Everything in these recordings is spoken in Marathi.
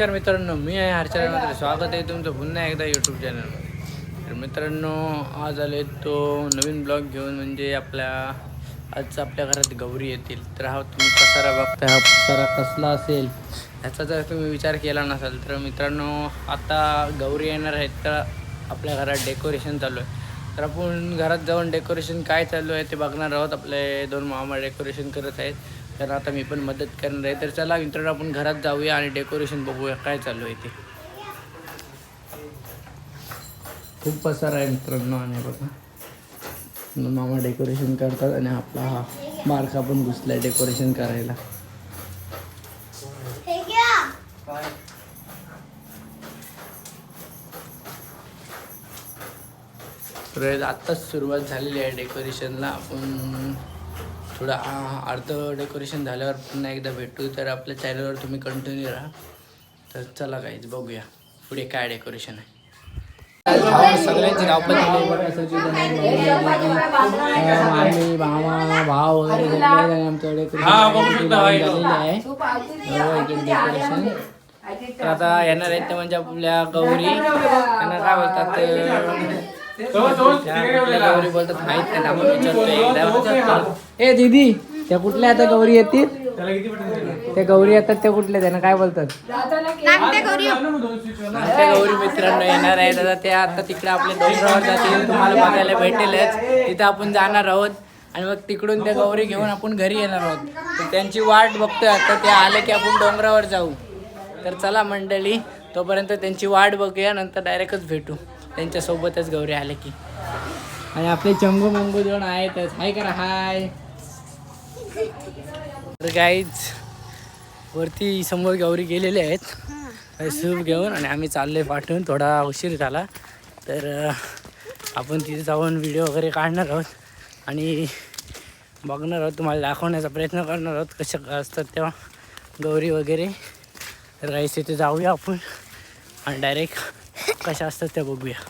नमस्कार मित्रांनो मी आहे हर्षरा मात्र स्वागत आहे तुमचं पुन्हा एकदा यूट्यूब चॅनलवर तर मित्रांनो आज आले तो नवीन ब्लॉग घेऊन म्हणजे आपल्या आज आपल्या घरात गौरी येतील. तर हा तुम्ही पसारा बघता हा पसारा कसला असेल ह्याचा जर तुम्ही विचार केला नसाल तर मित्रांनो आता गौरी येणार आहेत तर आपल्या घरात डेकोरेशन चालू आहे. तर आपण घरात जाऊन डेकोरेशन काय चालू आहे ते बघणार आहोत. आपले दोन मामा डेकोरेशन करत आहेत. तर आता मी पण मदत करणार आहे. तर चला मित्रांनो आपण घरात जाऊया आणि डेकोरेशन बघूया काय चालू आहे ते. खूप पसार आहे मित्रांनो आणि बघा. मामा डेकोरेशन करतात आणि आपला हा बारका पण घुसलाय डेकोरेशन करायला. आत्ताच सुरुवात झालेली आहे डेकोरेशनला आपण थोडं अर्ध डेकोरेशन झाल्यावर पुन्हा एकदा भेटू. तर आपल्या चॅनलवर तुम्ही कंटिन्यू राहा. तर चला काहीच बघूया. पुढे काय डेकोरेशन आहे. सगळ्यांची बघा सगळी मामी भाव वगैरे सगळे आमचं डेकोरेशन हो, तर आता येणार आहेत ते म्हणजे आपल्या गौरी. त्यांना काय बोलतात गौरी बोलतात माहीत नाही. आपण विचारतोय. एकदा ए दीदी त्या कुठल्या आता गौरी येतील? त्या गौरी येतात त्या कुठल्या त्यांना काय बोलतात? आमच्या गौरी. मित्रांनो येणार आहेत. आता त्या आता तिकडे आपल्या डोंगरावर जातील. तुम्हाला बघायला भेटेलच. तिथं आपण जाणार आहोत. आणि मग तिकडून त्या गौरी घेऊन आपण घरी येणार आहोत. तर त्यांची वाट बघतोय आता. ते आले की आपण डोंगरावर जाऊ. तर चला मंडळी तोपर्यंत त्यांची वाट बघूया. नंतर डायरेक्टच भेटू. त्यांच्यासोबतच गौरी आले की. आणि आपले चंगू मंगू दोन आहेतच हाय करा हाय. तर काहीच वरती समोर गौरी गेलेले आहेत. सूप घेऊन आणि आम्ही चाललोय पाठवून. थोडा उशीर झाला. तर आपण तिथे जाऊन व्हिडिओ वगैरे काढणार आहोत. आणि बघणार आहोत तुम्हाला दाखवण्याचा प्रयत्न करणार आहोत कशा असतात तेव्हा गौरी वगैरे. तर काहीच तिथे जाऊया आपण. आणि डायरेक्ट कशा असतात त्या बघूया.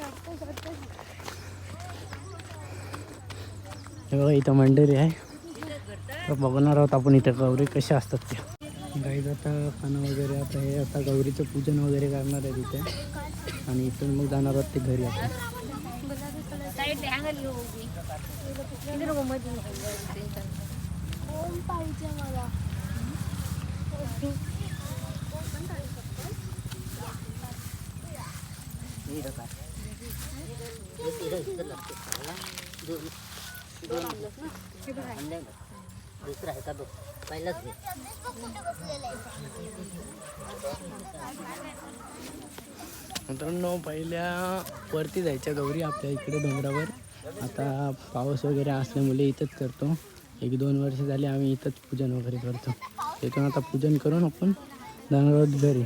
हे बघा इथं मंदिर आहे. तर बघणार आहोत आपण इथं गौरी कशा असतात त्या गाईज आता खाणं वगैरे आता हे आता गौरीचं पूजन वगैरे करणार आहे तिथे आणि इथून मग जाणार आहोत ते घरी आता दुसरा आहे का बघ? पहिलाच घे. मित्रांनो पहिल्या वरती जायच्या गौरी आपल्या इकडे डोंगरावर. आता पाऊस वगैरे असल्यामुळे इथंच करतो. एक दोन वर्ष झाले आम्ही इथंच पूजन वगैरे करतो. तिथून आता पूजन करून आपण जाणार आहोत घरी.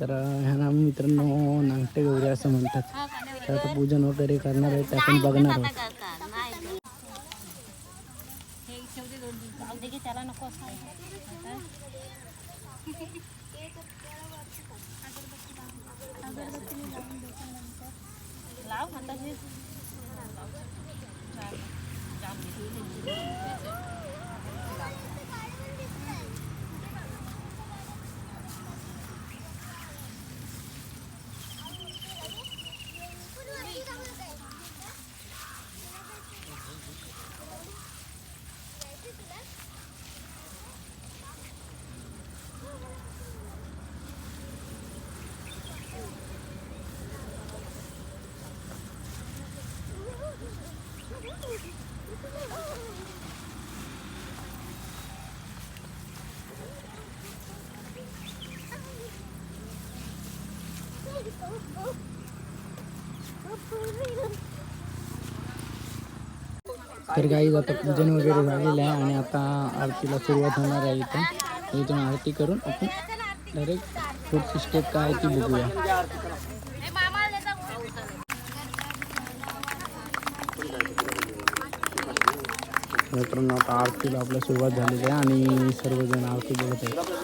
तर ह्यांना आम्ही मित्रांनो नांगटे गौरी असं म्हणतात. तर आता पूजन वगैरे करणार आहे ते आपण बघणार आहोत. त्याला नको लाव आता तर काही आता पूजन वगैरे झालेलं आहे आणि आता आरतीला सुरुवात होणार आहे इथं. इथून आरती करून आपण डायरेक्ट पुढची स्टेप काय ती बघूया. मित्रांनो आता आरतीला आपल्या सुरुवात झालेली आहे आणि सर्वजण आरती बघत आहेत.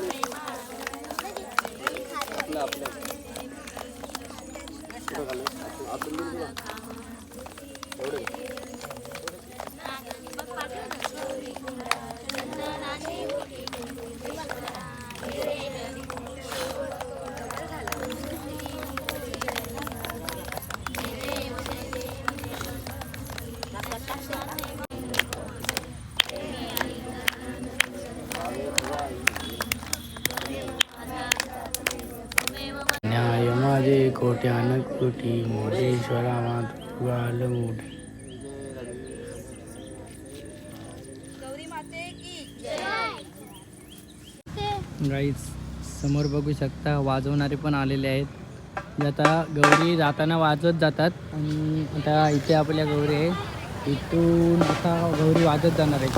मोरेश्वरा मोठी गाईज समोर बघू शकता वाजवणारे पण आलेले आहेत. जे आता गौरी जाताना वाजवत जातात आणि आता इथे आपल्या गौरी आहे. इथून आता गौरी वाजत जाणार आहे.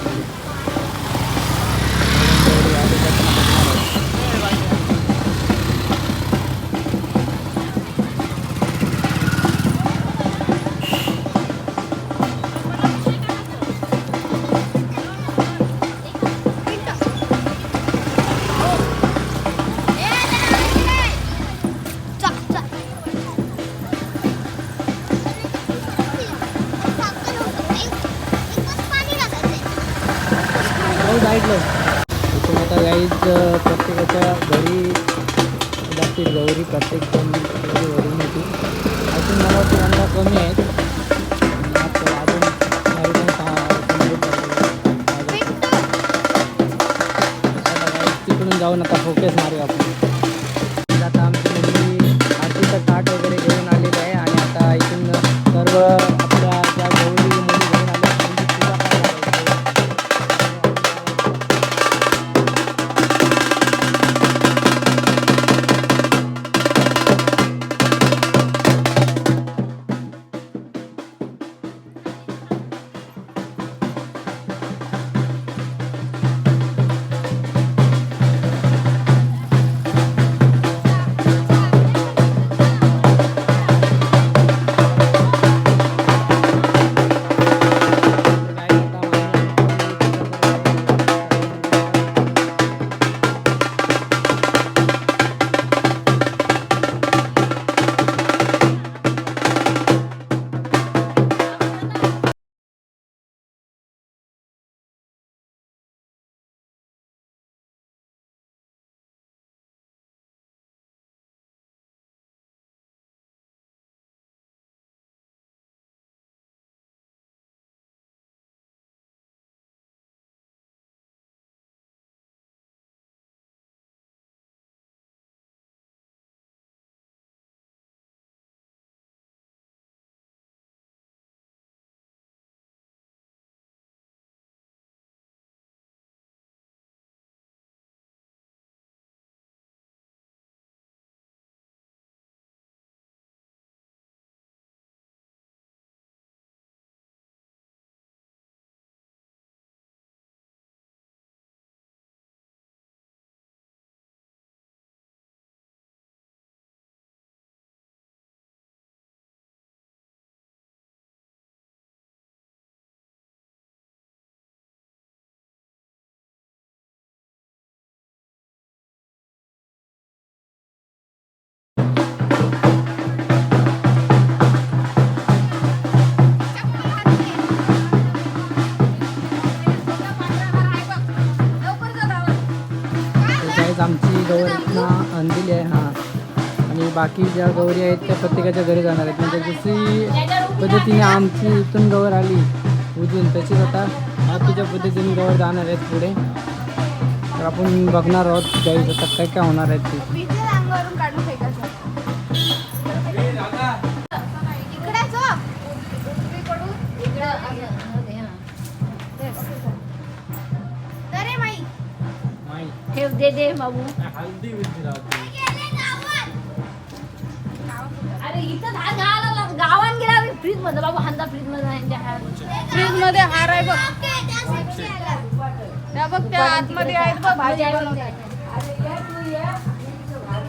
अजून शंभर वाजवतील. चला guys, तिकडून जाऊन आता फोकस मारूया आपण. आमची गौरना अंदिली आहे हां. आणि बाकी ज्या गौरी आहेत त्या प्रत्येकाच्या घरी जाणार आहेत. म्हणजे जशी पद्धतीने आमची इथून गौर आली उजून तशीच आता बाकीच्या पद्धतीने गौर जाणार आहेत पुढे. तर आपण बघणार आहोत गाईज आता काय काय होणार आहेत ते. ठेव दे दे बाबू. हल्दी अरे इथं गावान गेला फ्रीजमध्ये बाबू हांदा फ्रीजमध्ये फ्रीजमध्ये हार आहे बघ. त्या बघ त्या आतमध्ये आहेत बघ भाजी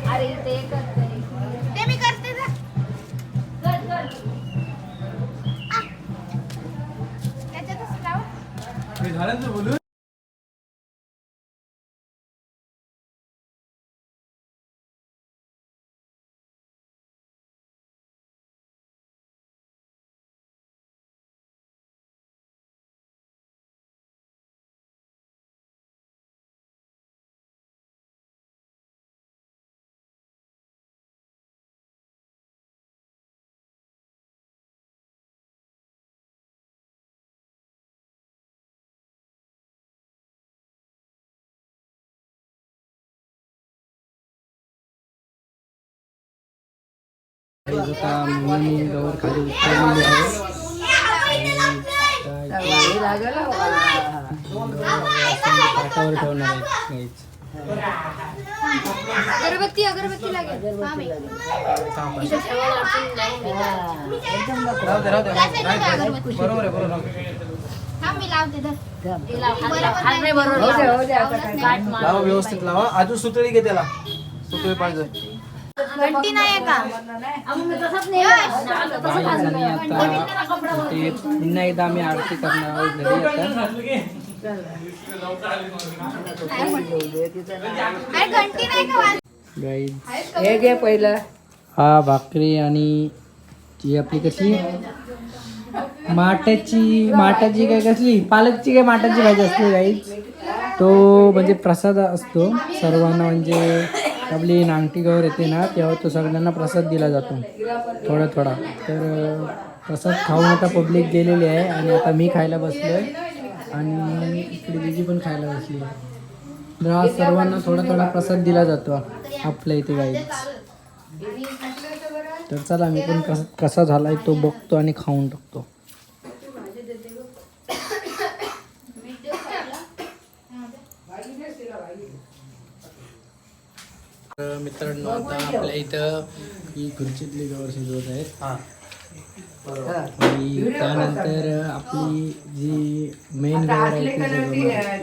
अरे इथे एकच तरी. ते मी करते जा. कर, कर. त्याच्यातच लाव. झालं बोलू आता गवर खाली उतरलेली आहे पाटावर ठेवणार अगरबत्ती अगरबत्ती लागेल बरोबर आहे बरोबर लावा व्यवस्थित लावा अजून सुतळी घे त्याला सुतळी पाहिजे घंटी नाही का? ते पुन्हा एकदा आम्ही आरती करणार आहोत घरी आता अरे घंटी नाही का वाज- गाईज हे घे पहिलं. हा भाकरी आणि ती आपली कसली माठाची माठाची काय कसली? पालकची काय माठाची भाजी असते गाईज तो म्हणजे प्रसाद असतो. सर्वांना म्हणजे आपली नांगटी गौर येते ना तेव्हा तो सगळ्यांना प्रसाद दिला जातो. थोडा थोडा. तर प्रसाद खाऊन आता पब्लिक गेलेली आहे आणि आता मी खायला बसलो आहे आणि इकडे दिदी पण खायला बसली आहे. तर आज सर्वांना थोडा थोडा प्रसाद दिला जातो आपल्या इथे गाई तर चला मी पण कसा कसा झाला आहे तो बघतो आणि खाऊन टाकतो तर मित्रांनो आता आपल्या इथं ही खुर्चीतली गवर शिजवत आहेत. आणि त्यानंतर आपली जी मेन गवर आहे ती शिजवणार.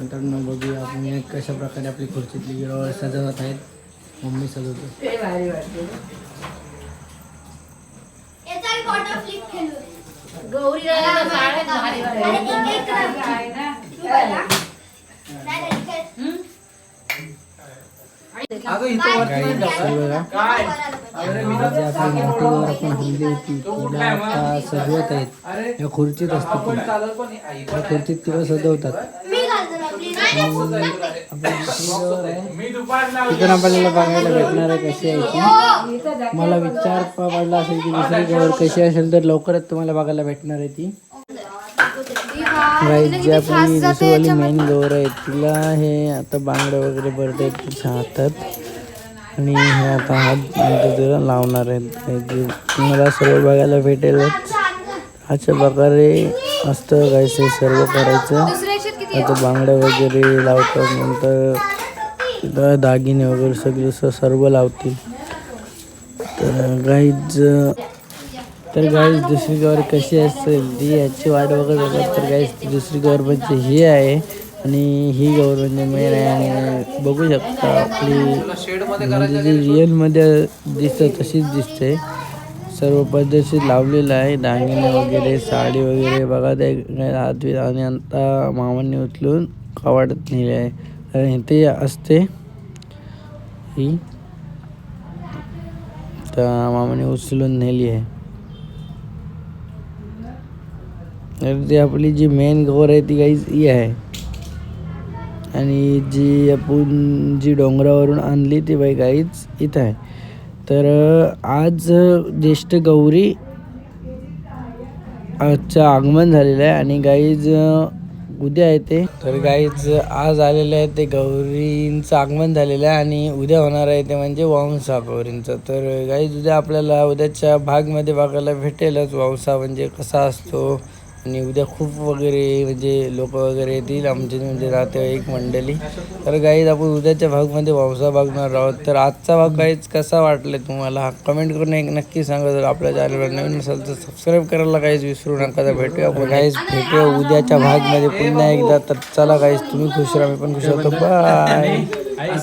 मित्रांनो बघूया आपण कशा प्रकारे आपली खुर्चीतली गवर सजवत आहेत. मम्मी सजवते. ते अगं इथं वरती आपण हल्ली होती. तिला आता सजवत आहेत. या खुर्चीत असते ती चालत पण या खुर्चीत तिला सजवतात. आपली दुसरी गवर आहे. ती पण आपल्याला बघायला भेटणार आहे कशी आहे ती. मला विचार प- पडला असेल की दुसरी गवर कशी असेल तर लवकरच तुम्हाला बघायला भेटणार आहे ती. गाईज जी आपली दुसरीवाली मेन गौर आहे तिला हे आता बांगड्या वगैरे भरत आहेत तिच्या हातात. आणि हे आता हात नंतर तिला लावणार आहेत. तुम्हाला सर्व बघायला भेटेलच अशा प्रकारे असतं हे सर्व करायचं. आता बांगड्या वगैरे लावतात नंतर दागिने वगैरे सगळे सर्व लावतील. तर गाईज तर गाईज दुसरी गवर कशी असेल ती याची वाट बघत बघत तर गाईज दुसरी गवर म्हणजे ही आहे आणि ही गवर म्हणजे मेन आहे आणि बघू शकता आपली म्हणजे जी रिअलमध्ये दिसतं तशीच दिसते. सर्व पद्धतशीर लावलेलं आहे. दागिने वगैरे साडी वगैरे बघा ते काय आणि आता मामांनी उचलून कवाडत नेले आहे. आणि ते असते ही. तर मामाने उचलून नेली आहे तर ती आपली जी मेन गौर आहे ती काहीच ही आहे. आणि जी आपण जी डोंगरावरून आणली ती बाई काहीच इथं आहे. तर आज ज्येष्ठ गौरी आजचं आगमन झालेलं आहे आणि गाईज उद्या आहे ते. तर गाईज आज आलेलं आहे ते गौरींचं आगमन झालेलं आहे आणि उद्या होणार आहे ते म्हणजे वंसा गौरींचं. तर गाईज उद्या आपल्याला उद्याच्या भागमध्ये बघायला भेटेलच वंसा म्हणजे कसा असतो आणि उद्या खूप वगैरे म्हणजे लोक वगैरे येतील. आमचे म्हणजे नातेवाईक मंडळी. तर गाईज आपण उद्याच्या भागमध्ये पावसा बघणार आहोत. तर आजचा भाग गाईज कसा वाटले तुम्हाला? कमेंट करून एक नक्की सांगा. जर आपल्या चॅनलवर नवीन असेल तर सबस्क्राईब करायला काहीच विसरू नका. तर भेटूया आपण गाईज भेटूया उद्याच्या भागमध्ये पुन्हा एकदा. तर चला गाईज तुम्ही खुश राहा मी पण खुश राहतो. बाय